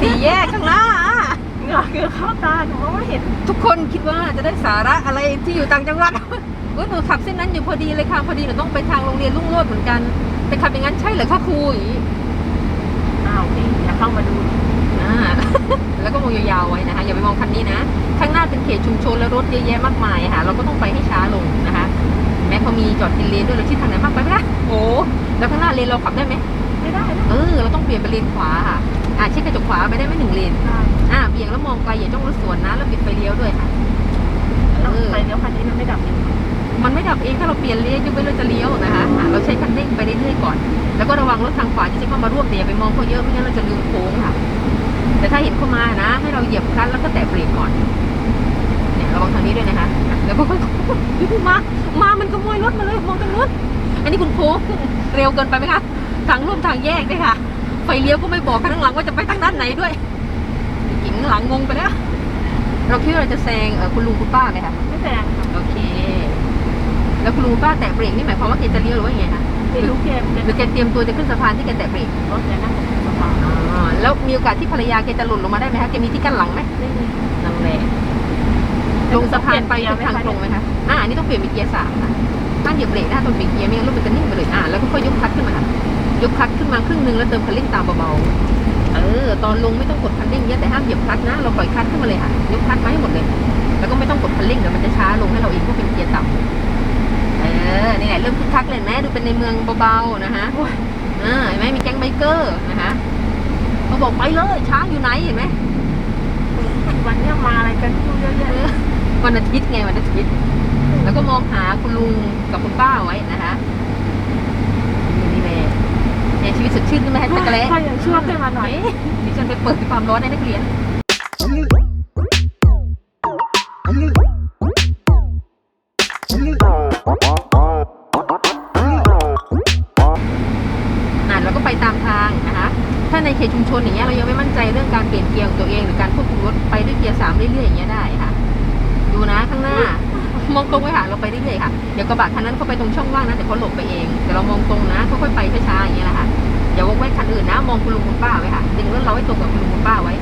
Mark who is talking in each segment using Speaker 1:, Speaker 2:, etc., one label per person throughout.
Speaker 1: สี่แยกข้างหน้าอะ
Speaker 2: เหงื่อเหงื่อเข้าตาหนูมองไม่เห็น
Speaker 1: ทุกคนคิดว่าจะได้สาระอะไรที่อยู่ต่างจังหวัดเว้ยหนูขับเส้นนั้นอยู่พอดีเลยค่ะพอดีหนูต้องไปทางโรงเรียนลุ่งโรจน์เหมือนกันแต่ขับอย่างนั้นใช่เหรอคะครูอย่างนี้
Speaker 2: อ้าวนี่อย่าเข้ามาดู
Speaker 1: อ่าแล้วก็มองยาวๆไว้นะคะ อย่าไปมองคันนี้นะ ข้างหน้าเป็นเขตชุมชนและรถเยอะแยะมากมายค่ะ เราก็ต้องไปให้ช้าลงนะคะ แม้เขามีจอดกินเลนด้วยเราชิดทางไหนมากไปไหมล่ะโอ้แล้วข้างหน้าเลนเราขับได้ไหม
Speaker 2: ไม่ได้นะ
Speaker 1: เออ เราต้องเปลี่ยนไปเลนขวาค่ะ อ่าเช็คกระจกขวาไปได้ไหมหนึ่งเลน
Speaker 2: ได้
Speaker 1: อ่าเบี่ยงแล้วมองไกลอย่าจ้องรถสวนนะแล้วปิดไฟเลี้ยวด้วยค่ะเออ
Speaker 2: ไฟเลี้ยวคันนี้มันไม่ดับเอง
Speaker 1: มันไม่ดับเองถ้าเราเปลี่ยนเลนยกเว้นเราจะเลี้ยวนะคะอะเราใช้คันเร่งไปเรื่อยๆก่อน แล้วก็ระวังรถทางขวาที่จะเข้ามาร่วมแต่อย่าไปมองเขาเยอะไม่งั้นเราจะลืมโค้งค่ะ แต่ถ้าเห็นเข้ามานะ ให้เราเหยียบคลัตช์แล้วก็แตะเบรกก่อนเนี่ยระวังทางนี้ด้วยนะคะอะแล้วก็ค่อยๆมามามันขโมยรถมาเลยมองทางนู้นอันนี้คุณโค้งเร็วเกินไปไหมคะทางร่วมทางแยกด้วยค่ะ ไฟเลี้ยวก็ไม่บอกข้างหลังว่าจะไปทางด้านไหนด้วยหญิงหลังงงไปแล้ว เราคิดว่าเราจะแซงเอ่อคุณลุงคุณป้าไหมคะ
Speaker 2: ไม่แซงค่ะ
Speaker 1: โอเค แล้วคุณลุงป้าแตะเบรกนี่หมายความว่าแกจะเลี้ยวหรือว่ายังไงคะ
Speaker 2: ไม่รู้เกม
Speaker 1: หรือแกเตรียมตัวจะขึ้นสะพานที่แกแตะเบรก
Speaker 2: รถเนี่ยนั่งบนสะพาน
Speaker 1: อ๋อแล้วมีโอกาสที่ภรรยาแกจะหล่นลงมาได้ไหมคะแกมีที่กั้นหลังไหม
Speaker 2: ไม่มี
Speaker 1: นั่นแหละลงสะพานไปทุกทางตรงไหมคะอ่าอันนี้ต้องเปลี่ยนเป็นเกียร์สามค่ะถ้าเหยียบเบรกหน้าตรงเปลี่ยนเกียร์ไม่งั้นรถมันจะนิ่งไปเลยอ่าแล้วก็ค่อยยกคลัตช์ขึ้นมาค่ะ ยกคลัตช์ขึ้นมาครึ่งหนึงแล้วเติมคันเร่งตามเบาๆ เออ ตอนลงไม่ต้องกดคันเร่งเยอะแต่ห้ามเหยียบคลัตช์นะ เราปล่อยคลัตช์ขึ้นมาเลยค่ะ ยกคลัตช์มาให้หมดเลย แล้วก็ไม่ต้องกดคันเร่งเดี๋ยวมันจะช้าลงให้เราเองเพราะเป็นเกียร์ต่ำเออ นี่แหละเริ่มคึกคักเลยเห็นไหมดูเป็นในเมืองเบาๆนะคะอ่าเห็นไหมมีแก๊งไบเกอร์นะคะเขาบอกไปเลยช้างอยู่ไหนเห็นไหม
Speaker 2: วันเนี้ยมาอะไรกันไม่รู้เยอะแยะ
Speaker 1: เออวันอาทิตย์ไงวันอาทิตย์ แล้วก็มองหาคุณลุงกับคุณป้าไว้นะคะนี่แหละเนี่ยชีวิต สดชื่นขึ้นไหมฮะจักรเล่
Speaker 2: ใครอยากช่วยขึ้นมาหน่อย
Speaker 1: ดิฉันไปเปิดความร้อนให้นักเรียนอ่านแล้วก็ไปตามทางนะคะ ถ้าในเขตชุมชนอย่างเงี้ยเรายังไม่มั่นใจเรื่องการเปลี่ยนเกียร์ของตัวเองหรือการควบคุมรถไปด้วยเกียร์สามเรื่อยๆอย่างเงี้ยได้ค่ะ ดูนะข้างหน้ามองตรงไว้ค่ะเราไปเรื่อยๆค่ะอย่ากระบะคันนั้นเข้าไปตรงช่องว่างนะแต่เขาหลบไปเอง แต่เรามองตรงนะค่อยๆไปช้าๆอย่างเงี้ยแหละค่ะ อย่าวกแวกคันอื่นนะ มองคุณลุงคุณป้าไว้ค่ะดึงรถเราให้ตรงกับคุณลุงคุณป้าไว้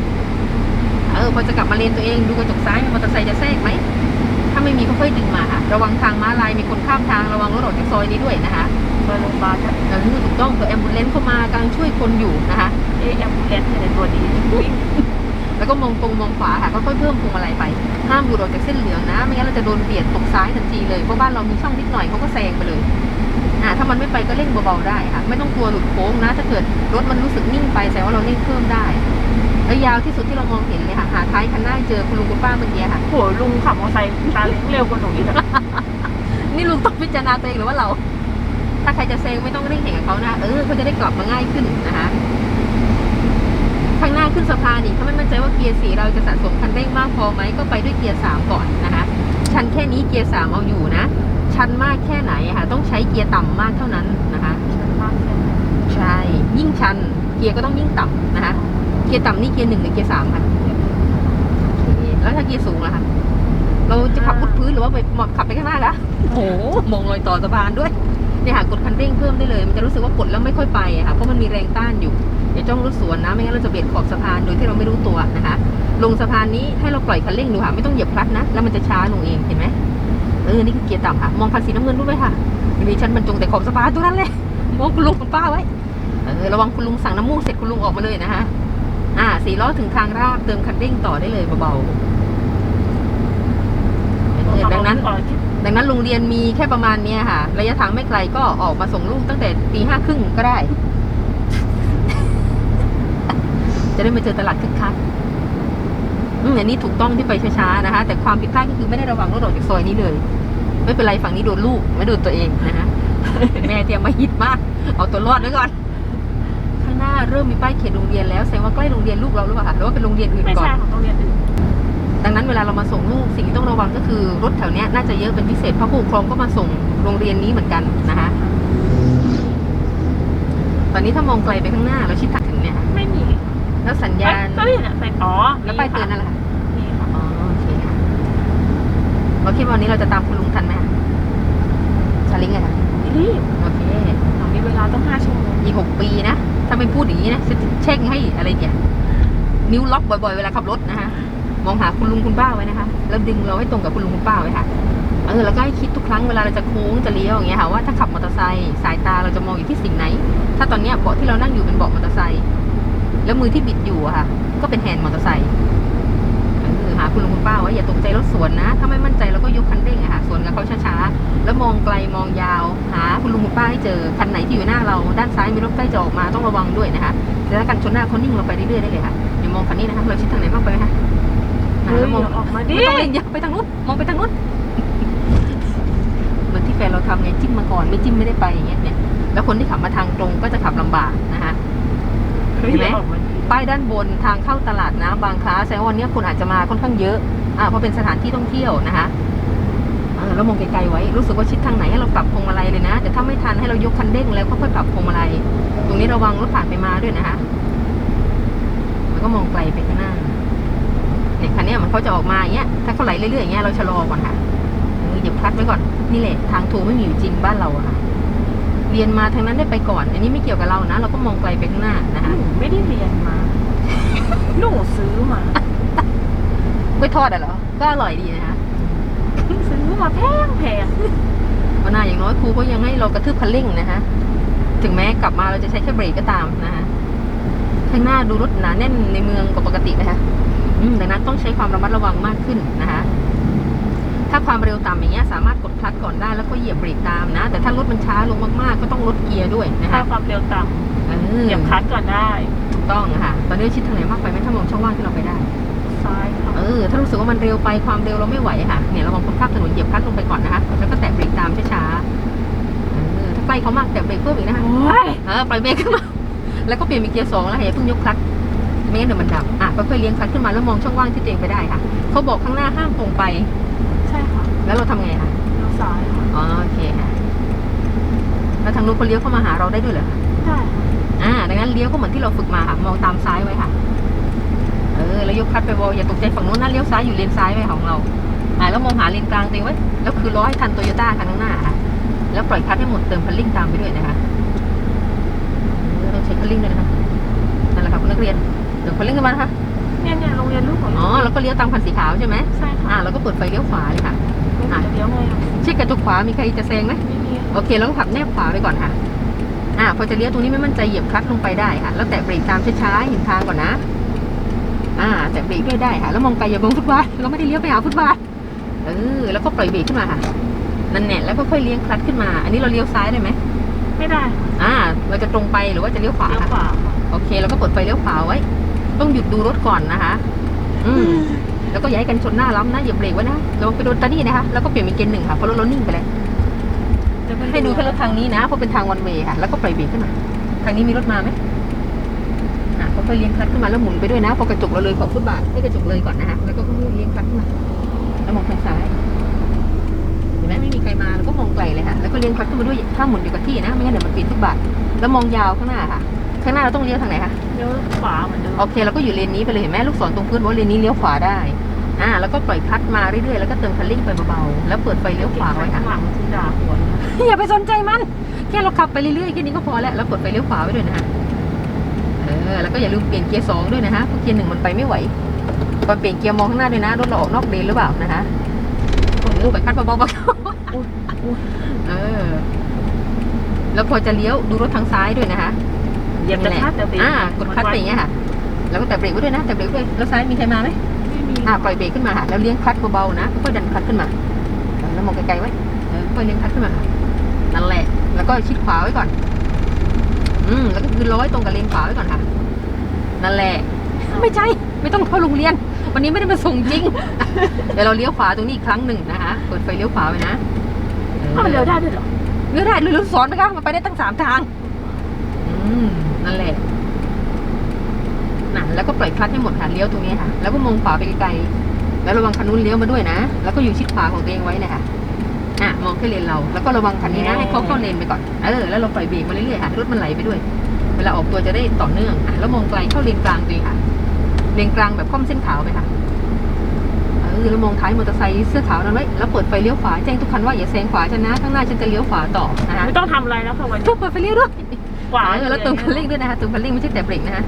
Speaker 1: เออพอจะกลับมาเลนตัวเองดูกระจกซ้ายมีมอเตอร์ไซค์จะแทรกไหมถ้าไม่มีก็ค่อยดึงมาค่ะระวังทางม้าลายมีคนข้ามทางระวังรถออกจากซอยนี้ด้วยนะคะ
Speaker 2: ไปโรงพยาบาลจะ
Speaker 1: เออถูกต้องตัวแอมบูเลนเข้ามากำลังช่วยคนอยู่นะคะ
Speaker 2: เอ็มแอนในตัวดีวิ่ง
Speaker 1: แล้วก็มองตรงมองขวาค่ะค่อยๆเพิ่มพวงมาลัยไปห้ามหลุดออกจากเส้นเหลืองนะ ไม่งั้นเราจะโดนเบียดตกซ้ายทันทีเลยเพราะบ้านเรามีช่องนิดหน่อยเขาก็แซงไปเลย อ่าถ้ามันไม่ไปก็เร่งเบาๆได้ค่ะ ไม่ต้องกลัวหลุดโค้งนะ ถ้าเกิดรถมันรู้สึกนิ่งไปแสดงว่าเราเร่งเพิ่มได้แล้วยาวที่สุดที่เรามองเห็นเลยค่ะหาท้ายคันหน้าเจอคุณลุงคุณป้าเมื่อกี้ค่ะ
Speaker 2: โหลุงขับมอเตอร์ไซค์ตาเล็กเร็วกว่าหนูอีกอะ
Speaker 1: นี่ลุงต้องพิจารณาตัวเองหรือว่าเรา ถ้าใครจะเซงไม่ต้องเร่งแข่งกับเขานะเออเขาจะได้กลับมาง่ายขึ้นนะคะข้างหน้าขึ้นสะพานอีกถ้าไม่มั่นใจว่าเกียร์สี่เราจะสะสมคันเร่งมากพอไหมก็ไปด้วยเกียร์สามก่อนนะคะ ชันแค่นี้เกียร์สามเอาอยู่นะ ชันมากแค่ไหนอะค่ะ ต้องใช้เกียร์ต่ำมากเท่านั้นนะคะใช่ ยิ่งชันเกียร์ก็ต้องยิ่งต่ำนะคะ เกียร์ต่ำนี่เกียร์หนึ่งหรือเกียร์สามค่ะโอเคแล้วถ้าเกียร์สูงล่ะคะเราจะขับพุดพื้นหรือว่าไปขับไปข้างหน้าละโอ้โหมองรอยต่อสะพานด้วยเนี่ยค่ะกดคันเร่งเพิ่มได้เลย มันจะรู้สึกว่ากดแล้วไม่ค่อยไปอะค่ะเพราะมันมีแรงต้านอยู่อย่าจ้องรถสวนนะไม่งั้นเราจะเบียดขอบสะพานโดยที่เราไม่รู้ตัวนะคะ ลงสะพานนี้ให้เราปล่อยคันเร่งดูค่ะไม่ต้องเหยียบคลัตช์นะ แล้วมันจะช้าลงเองเห็นไหม เออ นี่คือเกียร์ต่ำค่ะ มองคันสีน้ำเงินด้วยค่ะมีฉันบรรจงแต่ขอบสะพานตัวนั้นเลยมองคุณลุงคุณป้าไว้ เออ ระวังคุณลุงสั่งน้ำมูกเสร็จคุณลุงออกมาเลยนะคะอ่าสี่ล้อถึงทางราบเติมคันเร่งต่อได้เลยเบาๆเออดังนั้น ดังนั้นโรงเรียนมีแค่ประมาณเนี้ยค่ะ ระยะทางไม่ไกลก็ออกมาส่งลูกตั้งแต่ตีห้าครึ่งก็ได้ จะได้มาเจอตลาดคึกคัก อืมอันนี้ถูกต้องที่ไปช้าๆนะคะ แต่ความผิดพลาดก็คือไม่ได้ระวังรถออกจากซอยนี้เลย ไม่เป็นไรฝั่งนี้โดนลูกไม่โดนตัวเองนะคะแม่เตรียมมาฮิตมาก เอาตัวรอดไว้ก่อน ข้างหน้าเริ่มมีป้ายเขตโรงเรียนแล้วแสดงว่าใกล้โรงเรียนลูกเราหรือเปล่าคะหรือว่าเป็นโรงเรียนอื่น
Speaker 2: ไม่
Speaker 1: ก่อน
Speaker 2: ใช่ของโรงเรียนอื่น
Speaker 1: ดังนั้นเวลาเรามาส่งลูกสิ่งที่ต้องระวังก็คือรถแถวเนี้ยน่าจะเยอะเป็นพิเศษเพราะผู้ปกครองก็มาส่งโรงเรียนนี้เหมือนกันนะคะตอนนี้ถ้ามองไกลไปข้างหน้าเราชิดถักถึงเนี่ยค่ะ
Speaker 2: ไม่มี
Speaker 1: แล้วสัญญาณ
Speaker 2: ก็นี่เนี่ยใส่อ๋อ
Speaker 1: แล้วป้ายเตือนนั่นแหละค่ะ
Speaker 2: มีค่ะ
Speaker 1: อ๋อโอเคค่ะเราคิดว่าวันนี้เราจะตามคุณลุงทันไหมคะชาลิงไงคะ
Speaker 2: รีบ
Speaker 1: โอเค
Speaker 2: เรามีเวลาต้องห้าชั่วโมง
Speaker 1: อีกหกปีนะ ถ้าไม่พูดอย่างนี้นะจะเช็คให้อะไรเนี่ยนิ้วล็อกบ่อยๆเวลาขับรถนะคะมองหาคุณลุงคุณป้าไว้นะคะ แล้วดึงเราให้ตรงกับคุณลุงคุณป้าไว้ค่ะเออแล้วก็ให้คิดทุกครั้งเวลาเราจะโค้งจะเลี้ยวอย่างเงี้ยค่ะว่าถ้าขับมอเตอร์ไซค์สายตาเราจะมองอยู่ที่สิ่งไหน ถ้าตอนเนี้ยเบาะที่เรานั่งอยู่เป็นเบาะมอเตอร์ไซค์ แล้วมือที่บิดอยู่อะค่ะ ก็เป็นแฮนด์มอเตอร์ไซค์เออหาคุณลุงคุณป้าไว้อย่าตกใจรถสวนนะ ถ้าไม่มั่นใจเราก็ยกคันเร่งอะค่ะสวนกับเขาช้าๆ แล้วมองไกลมองยาว หาคุณลุงคุณป้าให้เจอ คันไหนที่อยู่หน้าเราด้านซ้ายมีรถใกล้จะออกมาต้องระวังด้วยนะคะแต่ถ้ากันชนหน้าเขานิ่งเราไปเรื่อยๆได้เลยค่ะอย่ามองคันนี้นะคะเราชิดทางไหนบ้างไปไหมคะ
Speaker 2: เฮ้ย
Speaker 1: แล้วมอง
Speaker 2: เดี๋ยวออกมาดิ
Speaker 1: ไม่ต้องเล่นอย่าไปทางนู้นมองไปทางนู้นเหมือนที่แฟนเราทำไงจิ้มมาก่อนไม่จิ้มไม่ได้ไปอย่างเงี้ยเนี่ยแล้วคนที่ขับมาทางตรงก็จะขับลำบากนะคะ
Speaker 2: เฮ้ย
Speaker 1: เห็นไหม
Speaker 2: เดี๋ยวออกมาดิ
Speaker 1: ป้ายด้านบนทางเข้าตลาดน้ำบางคล้าแสดงว่าวันนี้คนอาจจะมาค่อนข้างเยอะอ่าเพราะเป็นสถานที่ท่องเที่ยวนะคะเออแล้วมองไกลๆไว้ รู้สึกว่าชิดทางไหนให้เราปรับพวงมาลัยเลยนะ แต่ถ้าไม่ทันให้เรายกคันเร่งแล้วค่อยๆปรับพวงมาลัย ตรงนี้ระวังรถผ่านไปมาด้วยนะคะแล้วก็มองไกลไปข้างหน้า เนี่ยคันเนี้ยมันเขาจะออกมาอย่างเงี้ย ถ้าเขาไหลเรื่อยๆอย่างเงี้ยเราชะลอก่อนค่ะเออเหยียบคลัตช์ไว้ก่อน นี่แหละทางทูไม่มีอยู่จริงบ้านเราอะค่ะ เรียนมาทางนั้นได้ไปก่อน อันนี้ไม่เกี่ยวกับเรานะ เราก็มองไกลไปข้างหน้านะคะ
Speaker 2: หนูไม่ได้เรียนมา หนูซื้อมาก
Speaker 1: ล้วยทอดอะเหรอ ก็อร่อยดีนะคะ
Speaker 2: ซื้อมาแพงแพง
Speaker 1: วันหน้าอย่างน้อยครูก็ยังให้เรากระทืบคันเร่งนะคะถึงแม้กลับมาเราจะใช้แค่เบรกก็ตามนะคะข้างหน้าดูรถหนาแน่นในเมืองกว่าปกตินะคะอืมดังนั้นต้องใช้ความระมัดระวังมากขึ้นนะคะ ถ้าความเร็วต่ำอย่างเงี้ยสามารถกดคลัตช์ก่อนได้แล้วก็เหยียบเบรกตามนะ แต่ถ้ารถมันช้าลงมากๆ ก็ต้องลดเกียร์ด้วยนะ
Speaker 2: ถ้า
Speaker 1: คะ
Speaker 2: ความเร็วต่
Speaker 1: เอำอ
Speaker 2: เหยียบคลัตช์ก่อนได้
Speaker 1: ถูกต้องค่ะ ตอนนี้ชิดทางไหนมากไปไหมถ้ามองช่องว่างที่เราไปได้
Speaker 2: ซ้ายค่ะ
Speaker 1: เออ ถ้ารู้สึกว่ามันเร็วไปความเร็วเราไม่ไหวค่ะ เนี่ยเรามองคนข้ามถนนเหยียบคลัตช์ลงไปก่อนนะคะ แล้วก็แตะเบรกตามช้าๆเออถ้าใกล้เขามากแตะเบรกเพิ่มอีกนะคะ
Speaker 2: โอ้ย
Speaker 1: เออปล่อยเบรกขึ้นมา แล้วก็เปลี่ยนเป็นเกียร์สองแล้วค่ะอย่าเพิ่งยกคลัตช์ไม่งั้นเดี๋ยวมันดับอะค่อยๆเลี้ยงคลัตช์ขึ้นมาแล้วมองช่องว่างที่ตัวเองไปได้ค่ะ เขาบอกข้างหน้าห้ามตรงไป
Speaker 2: ใช่ค่ะ
Speaker 1: แล้วเราทำไงคะ
Speaker 2: เลี้ยวซ้ายค่ะ
Speaker 1: อ๋อโอเคค่ะแล้วทางนู้นเขาเลี้ยวเข้ามาหาเราได้ด้วยเหรอ
Speaker 2: ได้
Speaker 1: อ่าดังนั้นเลี้ยวก็เหมือนที่เราฝึกมาค่ะ มองตามซ้ายไว้ค่ะ เออแล้วยกคลัตช์ไปบอลอย่าตกใจฝั่งโน้นนะเลี้ยวซ้ายอยู่เลนซ้ายไว้ของเรา อ่าแล้วมองหาเลนกลางตัวเองไว้แล้วคือล้อให้ทันโตโยต้าคันข้างหน้าค่ะ แล้วปล่อยคลัตช์ให้หมดเติมคันเร่งตามไปด้วยนะคะเออต้องใช้คันเร่งด้วยนะคะนั่นแหละค่ะคุณนักเรียนเติมคันเร่งขึ้นมานะคะ
Speaker 2: เนี่ยเนี่ยโรงเรียนลูกของ
Speaker 1: อ๋อแล้วก็เลี้ยวตามคันสีขาวใช่ไหม
Speaker 2: ใช่ค่ะ
Speaker 1: อ่าแล้วก็เปิดไฟเลี้ยวขวาเลยค่ะ
Speaker 2: ลูกจะเลี้ยวไงอะ
Speaker 1: เช็คกระจกขวามีใครจะแซงไหม
Speaker 2: ไม่มี
Speaker 1: โอเคแล้วก็ขับแนบขวาไปก่อนค่ะ อ่า พอจะเลี้ยวตรงนี้ไม่มั่นใจเหยียบคลัตช์ลงไปได้ค่ะ แล้วแตะเบรกตามช้าๆเห็นทางก่อนนะ อ่า แตะเบรกด้วยได้ค่ะ แล้วมองไปอย่าบงฟุตบาทเราไม่ได้เลี้ยวไปหาฟุตบาทเออแล้วก็ปล่อยเบรกขึ้นมาค่ะนั่นแหละแล้วก็ค่อยเลี้ยงคลัตช์ขึ้นมา อันนี้เราเลี้ยวซ้ายได้ไหม
Speaker 2: ไม่ได้ค่ะ
Speaker 1: อ่า เราจะตรงไปหรือว่าจะเลี้ยวขวา
Speaker 2: เลี้ยว
Speaker 1: ค่ะ
Speaker 2: ขวาค่ะ
Speaker 1: โอเค แล้วก็เปิดไฟเลี้ยวขวาไว้ ต้องหยุดดูรถก่อนนะคะ อืม แล้วก็อย่าให้กันชนหน้าล้ำนะอย่าเบรกไว้นะระวังไปโดนตานี่นะคะแล้วก็เปลี่ยนเป็นเกณฑ์หนึ่งค่ะเพราะรถเรานิ่งไปแล้วให้ดูแค่รถทางนี้นะเพราะเป็นทางวันเวย์ค่ะ แล้วก็ปล่อยเบรกขึ้นมาทางนี้มีรถมาไหมอะค่อยๆเลี้ยงคลัตช์ขึ้นมาแล้วหมุนไปด้วยนะพอกระจกเราเลยขอบฟุตบาทให้กระจกเลยก่อนนะคะแล้วก็ค่อยๆเลี้ยงคลัตช์ขึ้นมาแล้วมองทางซ้ายเห็นไหมไม่มีใครมาแล้วก็มองไกลเลยค่ะแล้วก็เลี้ยงคลัตช์ขึ้นมาด้วยถ้าหมุนอยู่กับที่นะไม่งั้นเดี๋ยวมันปีนฟุตบาทแล้วมองยาวข้างหน้าค่ะ ข้างหน้าเราต้องเลี้ยวทางไหนคะ
Speaker 2: เลี้ยวขวาเหมือนเดิม
Speaker 1: โอเคเราก็อยู่เลนนี้ไปเลยเห็นไหมลูกศรตรงพื้นบอกว่าเลนนี้เลี้ยวขวาได้อ่าแล้วก็ปล่อยคลัตช์มาเรื่อยๆแล้วก็เติมคันเร่งไปเบาๆแล้วเปิดไฟเลี้ยวขวาไว้ค่ะ
Speaker 2: ข้างหลังคือด่าหัวเลยนะ
Speaker 1: อย่าไปสนใจมันแค่เราขับไปเรื่อยๆแค่นี้ก็พอแล้วแล้วกดไฟเลี้ยวขวาไว้ด้วยนะฮะเออแล้วก็อย่าลืมเปลี่ยนเกียร์สองด้วยนะฮะเพราะเกียร์หนึ่งมันไปไม่ไหวก่อนเปลี่ยนเกียร์มองข้างหน้าด้วยนะรถเราออกนอกเลนหรือเปล่านะฮะโอ้โหไปคัดเบาๆเบา
Speaker 2: อุ๊ยอุ๊ย
Speaker 1: ๆเออแล้วพอจะเลี้ยวดูรถทางซ้ายด้วยนะฮะ
Speaker 2: เหยียบจะคาดแต่เบรก
Speaker 1: อ่ากดคลัตช์ไปอย่างเงี้ยค่ะแล้วก็แต่เบรกไว้ด้วยนะแต่เบรกไว้ด้วยแล้วซ้ายมีใครมาไหม
Speaker 2: ไม่มี
Speaker 1: อ่าปล่อยเบรกขึ้นมาค่ะแล้วเลี้ยงคลัตช์เบาๆนะค่อยๆดันคลัตช์ขึ้นมาแล้วมองไกลๆไว้เออค่อยเลี้ยงคลัตช์ขึ้นมาค่ะนั่นแหละ แล้วก็ชิดขวาไว้ก่อน อืมแล้วก็คือร้อยตรงกับเลนขวาไว้ก่อนค่ะนั่นแหละ ไม่ใช่ไม่ต้องเข้าโรงเรียน วันนี้ไม่ได้มาส่งจริงเดี๋ยวเราเลี้ยวขวาตรงนี้อีกครั้งหนึ่งนะคะเปิดไฟเลี้ยวขวาไว้นะ
Speaker 2: อ้าวมันเลี้ยวได้ด้วยเหรอ
Speaker 1: เลี้ยวได้เลยรถสอนนะคะมันไปได้ตั้งสามทาง อืม นั่นแหละน่ะแล้วก็ปล่อยคลัตช์ให้หมดค่ะเลี้ยวตรงนี้ค่ะ แล้วก็มองขวาไปไกลๆแล้วระวังคันนู้นเลี้ยวมาด้วยนะ แล้วก็อยู่ชิดขวาของตัวเองไว้นะคะอะมองแค่เลนเรา แล้วก็ระวังคันนี้นะให้เขาเข้าเลนไปก่อน เออ แล้วเราปล่อยเบรกมาเรื่อยๆค่ะรถมันไหลไปด้วย เวลาออกตัวจะได้ต่อเนื่องอะแล้วมองไกลเข้าเลนกลางตัวเองค่ะ เลนกลางแบบค่อมเส้นขาวไปค่ะ เออ แล้วมองท้ายมอเตอร์ไซค์เสื้อขาวนั้นไว้ แล้วเปิดไฟเลี้ยวขวาแจ้งทุกคันว่าอย่าแซงขวาฉันนะ ข้างหน้าฉันจะเลี้ยวขวาต่อนะคะ
Speaker 2: ไม่ต้องทำอะไรแล้วค่ะวัน
Speaker 1: ทุ
Speaker 2: นี้
Speaker 1: กเปิดไฟเลี้ยวด้วย
Speaker 2: ขวา
Speaker 1: เออแล้วเติมคันเร่งด้วยนะคะเติมคันเร่งไม่ใช่แต่เบรกนะคะ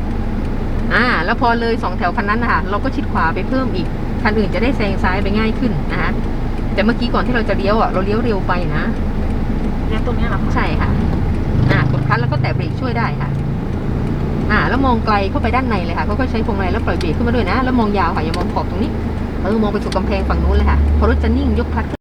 Speaker 1: อ่า แล้วพอเลยสองแถวคันนั้นนะคะเราก็ชิดขวาไปเพิ่มอีกคันอื่นจะได้แซงซ้ายไปง่ายขึ้นนะคะแต่เมื่อกี้ก่อนที่เราจะเลี้ยวอะเราเลี้ยวเร็วไปนะ
Speaker 2: เนี่ยตรงเนี้ยเหรอคะ
Speaker 1: ใช่ค่ะอ่ากดคลัตช์แล้วก็แตะเบรกช่วยได้ค่ะ อ่า แล้วมองไกลเข้าไปด้านในเลยค่ะก็ใช้พวงมาลัยแล้วปล่อยเบรกขึ้นมาด้วยนะ แล้วมองยาวค่ะอย่ามองขอบตรงนี้เออมองไปสู่กำแพงฝั่งนู้นเลยค่ะพอรถจะนิ่งยกคลัตช์